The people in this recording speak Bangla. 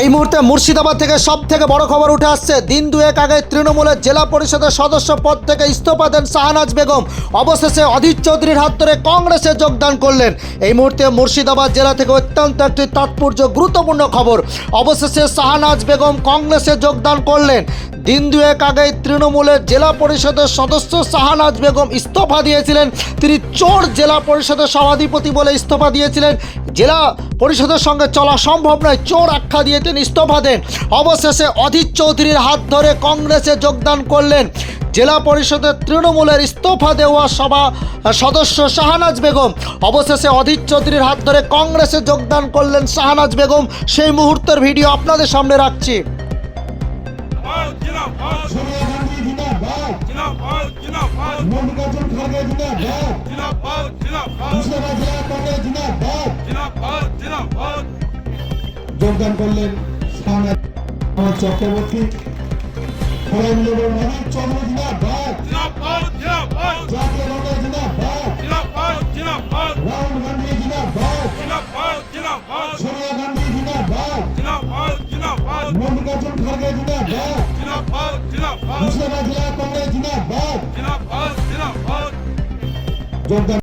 এই মুহূর্তে মুর্শিদাবাদ থেকে সব থেকে বড় খবর উঠে আসছে। দিন দুয়েক আগে তৃণমূলের জেলা পরিষদের সদস্য পদ থেকে ইস্তফা দেন শাহনাজ বেগম। অবশেষে অধীর চৌধুরীর হাত ধরে কংগ্রেসে যোগদান করলেন। এই মুহূর্তে মুর্শিদাবাদ জেলা থেকে অত্যন্ত একটি তাৎপর্য গুরুত্বপূর্ণ খবর। অবশেষে শাহনাজ বেগম কংগ্রেসে যোগদান করলেন। দিন দুয়েক আগে তৃণমূলের জেলা পরিষদের সদস্য শাহনাজ বেগম ইস্তফা দিয়েছিলেন। তিনি চোর জেলা পরিষদের সভাধিপতি বলে ইস্তফা দিয়েছিলেন। জেলা পরিষদের সঙ্গে চলা সম্ভব নয়, চোর আখ্যা দিয়ে তিনি ইস্তফা দেন। অবশেষে অধীর চৌধুরীর হাত ধরে কংগ্রেসে যোগদান করলেন। জেলা পরিষদের তৃণমূলের ইস্তফা দেওয়া সভা, সদস্য শাহনাজ বেগম। অবশেষে অধীর চৌধুরীর হাত ধরে কংগ্রেসে যোগদান করলেন শাহনাজ বেগম। সেই মুহূর্তের ভিডিও আপনাদের সামনে রাখছি। জিন্দাবাদ জিন্দাবাদ জিন্দাবাদ মুর্শিদাবাদ জেলা কংগ্রেস জিন্দাবাদ জিন্দাবাদ জিন্দাবাদ যোগদান করলেন সামনে আমার চক্রবর্তী ফরামুল্লাহ নবীন চন্দ্র জিন্দাবাদ জিন্দাবাদ জিন্দাবাদ জাতীয় কংগ্রেস জিন্দাবাদ জিন্দাবাদ জিন্দাবাদ রাহুল গান্ধী জিন্দাবাদ জিন্দাবাদ জিন্দাবাদ সোনিয়া গান্ধী জিন্দাবাদ জিন্দাবাদ জিন্দাবাদ মল্লিকার্জুন খড়গে জিন্দাবাদ জিন্দাবাদ জিন্দাবাদ মুর্শিদাবাদ জেলা কংগ্রেস জিন্দাবাদ